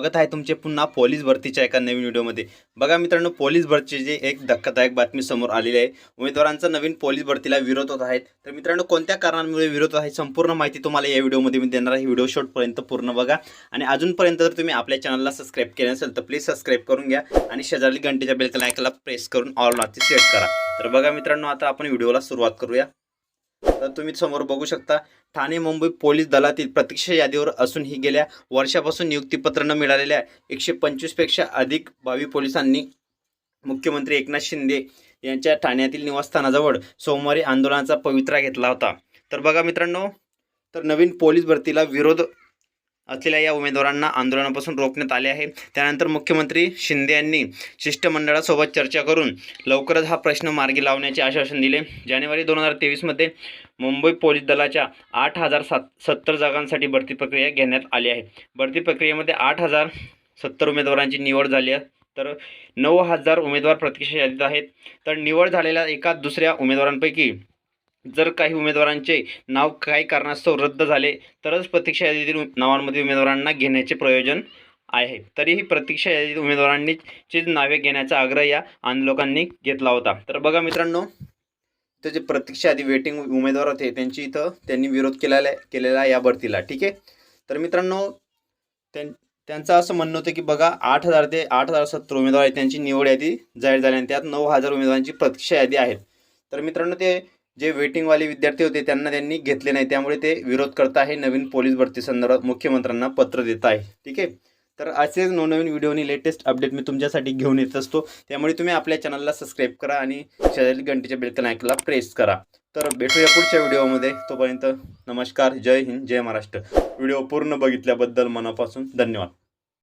बघत आहे तुमचे पुन्हा पोलीस भरतीच्या एका नवीन व्हिडिओमध्ये. बघा मित्रांनो पोलीस भरतीची एक धक्कादायक बातमी समोर आलेली आहे. उमेदवारांचा नवीन पोलीस भरतीला विरोध होत आहेत तर मित्रांनो कोणत्या कारणांमुळे विरोध आहे संपूर्ण माहिती तुम्हाला या व्हिडिओमध्ये मी देणार आहे. व्हिडिओ शेवटपर्यंत पूर्ण बघा. आणि अजूनपर्यंत जर तुम्ही आपल्या चॅनलला सबस्क्राईब केले नसेल तर प्लीज सबस्क्राईब करून घ्या. आणि शेजारी घंटेच्या बेलकन ऐकायला प्रेस करून ऑल सेट करा. तर बघा मित्रांनो आता आपण व्हिडिओला सुरुवात करूया. तर तुम्ही समोर बघू शकता ठाणे मुंबई पोलीस दलातील प्रतीक्षा यादीवर असूनही गेल्या वर्षापासून नियुक्तीपत्र न मिळालेल्या एकशे पंचवीसपेक्षा अधिक भावी पोलिसांनी मुख्यमंत्री एकनाथ शिंदे यांच्या ठाण्यातील निवासस्थानाजवळ सोमवारी आंदोलनाचा पवित्रा घेतला होता. तर बघा मित्रांनो तर नवीन पोलीस भरतीला विरोध असलेल्या या उमेदवारांना आंदोलनापासून रोखण्यात आले आहे. त्यानंतर मुख्यमंत्री शिंदे यांनी शिष्टमंडळासोबत चर्चा करून लवकरच हा प्रश्न मार्गी लावण्याचे आश्वासन दिले. जानेवारी दोन हजार तेवीसमध्ये मुंबई पोलीस दलाच्या आठ हजार सात सत्तर जागांसाठी भरती प्रक्रिया घेण्यात आली आहे. भरती प्रक्रियेमध्ये आठ हजार सत्तर उमेदवारांची निवड झाली आहे. तर नऊ हजार उमेदवार प्रतीक्षा यादीत आहेत. तर निवड झालेल्या एका दुसऱ्या उमेदवारांपैकी जर काही उमेदवारांचे नाव काही कारणास्तव रद्द झाले तरच प्रतीक्षा यादीतील नावांमध्ये उमेदवारांना घेण्याचे प्रयोजन आहे. तरीही प्रतीक्षा यादीत उमेदवारांनी ची नावे घेण्याचा आग्रह या आंदोलकांनी घेतला होता. तर बघा मित्रांनो इथं जे प्रतीक्षा यादी वेटिंग उमेदवार होते त्यांची इथं त्यांनी विरोध केलेला केलेला आहे या भरतीला ठीक आहे? तर मित्रांनो त्यां त्यांचं असं म्हणणं होतं की बघा आठ हजार ते आठ हजार सत्तर उमेदवार आहेत त्यांची निवड यादी जाहीर झाली आणि त्यात नऊ हजार उमेदवारांची प्रतीक्षा यादी आहे तर मित्रांनो ते जे वेटिंगवाले विद्यार्थी होते त्यांना त्यांनी घेतले नाही. त्यामुळे ते विरोध करत आहे. नवीन पोलीस भरती संदर्भात मुख्यमंत्र्यांना पत्र देत आहे. ठीक आहे? तर असेच नवनवीन व्हिडिओनी लेटेस्ट अपडेट मी तुमच्यासाठी घेऊन येत असतो. त्यामुळे तुम्ही आपल्या चॅनलला सबस्क्राईब करा आणि शेजारी घंटेच्या बेलकन ऐकला प्रेस करा. तर भेटूया पुढच्या व्हिडिओमध्ये तोपर्यंत नमस्कार. जय हिंद. जय महाराष्ट्र. व्हिडिओ पूर्ण बघितल्याबद्दल मनापासून धन्यवाद.